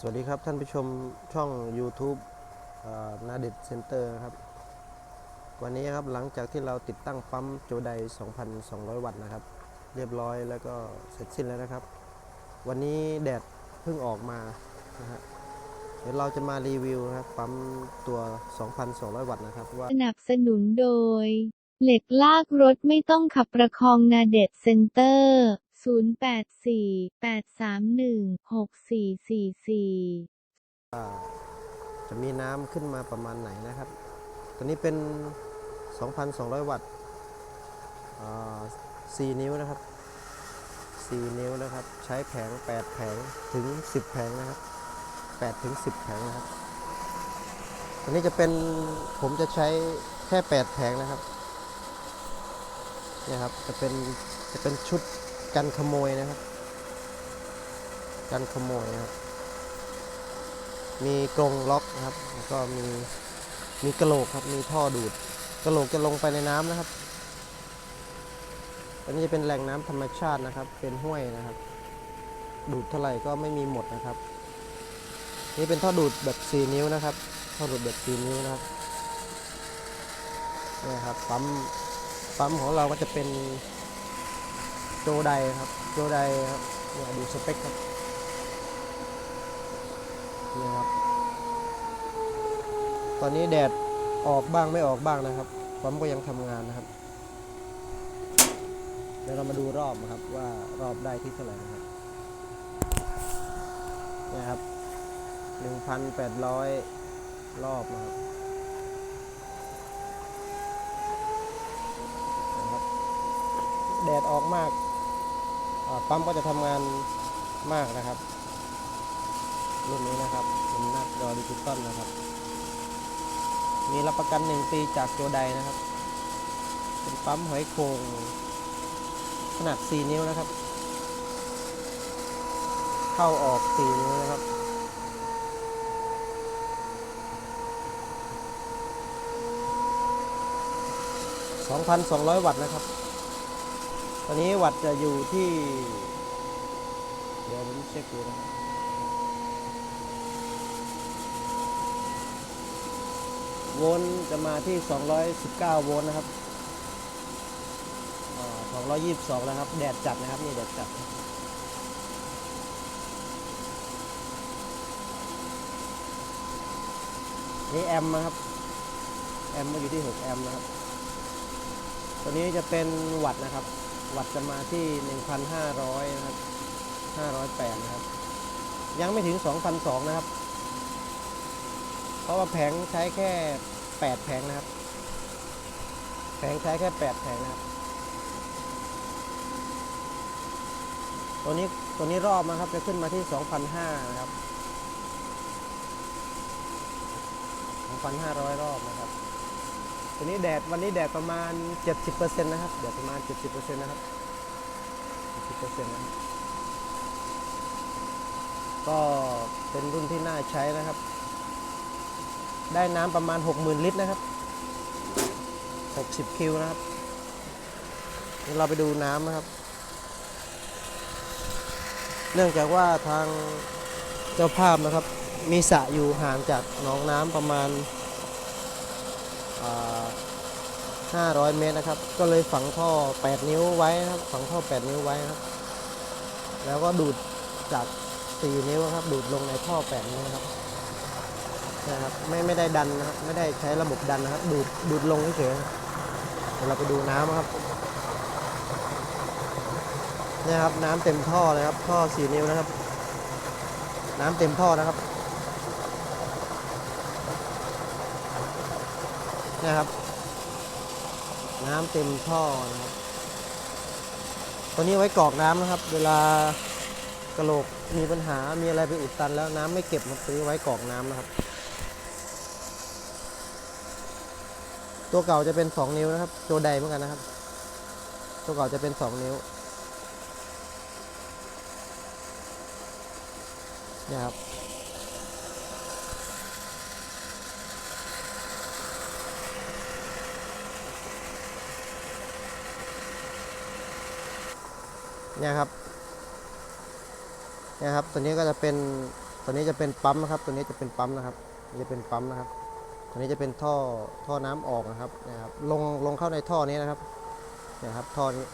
สวัสดีครับท่านผู้ชมช่อง YouTube นาเด็ดเซ็นเตอร์ครับ วันนี้ครับหลังจากที่เราติดตั้งปั๊มโจได 2,200 วัตต์นะครับ เรียบร้อยแล้วก็เสร็จสิ้นแล้วนะครับ วันนี้แดดเพิ่งออกมานะฮะเดี๋ยวเราจะมารีวิวนะครับปั๊มตัว 2,200 วัตต์นะครับว่าสนับสนุนโดย เหล็กลากรถไม่ต้องขับประคองนาเด็ดเซ็นเตอร์ 0848316444 จะมีน้ำขึ้นมาประมาณไหนนะครับ ตัวนี้เป็น 2,200 วัตต์อ่า4นิ้วนะครับ 4 นิ้วนะครับ ใช้แผง 8 แผงถึง 10 แผงนะครับ8ถึง10 แผงนะครับ ตัวนี้จะเป็นผมจะใช้แค่ 8 แผงนะครับเนี่ยครับ จะเป็นจะเป็นชุด กันขโมยนะครับ กันขโมยนะครับ มีกรงล็อกนะครับ แล้วก็มีมีกระโหลกครับ มีท่อดูดกระโหลกจะลงไปในน้ำนะครับอันนี้จะเป็นแหล่งน้ำธรรมชาตินะครับ เป็นห้วยนะครับ ดูดเท่าไหร่ก็ไม่มีหมดนะครับ นี่เป็นท่อดูดแบบ 4 นิ้วนะครับ ท่อดูดแบบ 4 นิ้วนะครับนี่ครับปั๊มปั๊มของเราก็จะเป็น โจไดครับโจไดครับเนี่ยดูสเปคครับนี่ครับ ตอนนี้แดดออกบ้างไม่ออกบ้างนะครับปั๊มก็ยังทำงานนะครับเดี๋ยวเรามาดูรอบนะครับว่ารอบได้ที่เท่าไหร่นะครับนี่ครับ1,800รอบนะครับนะครับแดดออกมาก ปั๊มก็จะทำงานมากนะครับ รุ่นนี้นะครับเป็นนักดอดิจิตอลนะครับ มีรับประกัน 1 ปีจากโจไดนะครับ เป็นปั๊มหอยโข่งขนาด 4 นิ้วนะครับ เข้าออก 4 นิ้วนะครับ2,200 วัตต์นะครับ ตอนนี้วัตต์จะอยู่ที่ เดี๋ยวผมเช็คดูนะครับโวลต์จะมาที่ 219 โวลต์นะครับอ่า222 แล้วครับ แดดจัดนะครับ นี่แดดจัด นี่แอมป์นะครับ แอมป์มาอยู่ที่ 6 แอมป์นะครับ ตัวนี้จะเป็นวัตต์นะครับ วัตจะมาที่ 1,500 นะครับ 508 นะครับ ยังไม่ถึง 2,200 นะครับ เพราะว่าแผงใช้แค่ 8 แผงนะครับ แผงใช้แค่ 8 แผงนะครับ ตัวนี้ตัวนี้รอบนะครับ จะขึ้นมาที่ 2,500 นะครับ 2,500 รอบนะครับ ตัวนี้แดดวันนี้แดดประมาณ 70%นะครับแดดประมาณ 70%นะครับ70%นะครับก็เป็นรุ่นที่น่าใช้นะครับ ได้น้ำประมาณ 60,000 ลิตรนะครับ 60 คิวนะครับเดี๋ยวเราไปดูน้ำนะครับ เนื่องจากว่าทางเจ้าภาพนะครับ มีสระอยู่ห่างจากหนองน้ำประมาณ 500 เมตรนะครับ ก็เลยฝังท่อ 8 นิ้วไว้นะครับ ฝังท่อ 8 นิ้วไว้นะครับ แล้วก็ดูดจาก 4 นิ้วครับ ดูดลงในท่อ 8 นิ้วนครับนะครับ ไม่ไม่ได้ดันนะครับ ไม่ได้ใช้ระบบดันนะครับ ดูดดูดลงเฉยๆเดี๋ยวเราไปดูน้ำครับนี่ครับ น้ำเต็มท่อเลยครับ ท่อสี่นิ้วนะครับ น้ำเต็มท่อนะครับ นี่ยครับ น้ำเต็มท่อนะครับตัวนี้ไว้กรอกน้ำนะครับ เวลากระโหลกมีปัญหา มีอะไรไปอุดตันแล้วน้ำไม่เก็บมาซื้อไว้กรอกน้ำนะครับ ตัวเก่าจะเป็น 2 นิ้วนะครับโจไดเหมือนกันนะครับ ตัวเก่าจะเป็น 2 นิ้วนี่ยครับ เนี่ยครับเนี่ยครับตัวนี้ก็จะเป็นตัวนี้จะเป็นปั๊มนะครับ ตัวนี้จะเป็นปั๊มนะครับจะเป็นปั๊มนะครับตัวนี้จะเป็นท่อท่อน้ำออกนะครับนะครับลงลงเข้าในท่อนี้นะครับเนี่ยครับท่อนี้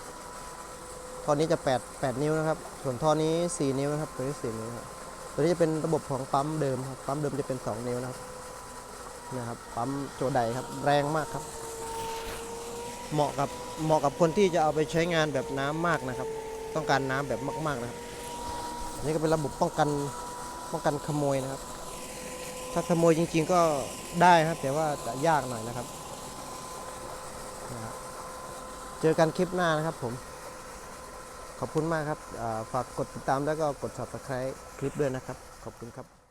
ท่อนี้จะ8 8นิ้วนะครับ ส่วนท่อนี้ 4 นิ้วนะครับ ตัวนี้4นิ้วครับตัวนี้จะเป็นระบบของปั๊มเดิมครับปั๊มเดิมจะเป็น 2 นิ้วนะครับนะครับปั๊มโจไดครับแรงมากครับ เหมาะกับเหมาะกับคนที่จะเอาไปใช้งานแบบน้ำมากนะครับ ต้องการน้ำแบบมาก ๆนะครับอันนี้ก็เป็นระบบป้องกันป้องกันขโมยนะครับ ถ้าขโมยจริง ๆก็ได้ครับ แต่ว่าจะยากหน่อยนะครับนะเจอกันคลิปหน้านะครับผม ขอบคุณมากครับฝากกดติดตามแล้วก็กด subscribe คลิปด้วยนะครับ ขอบคุณครับ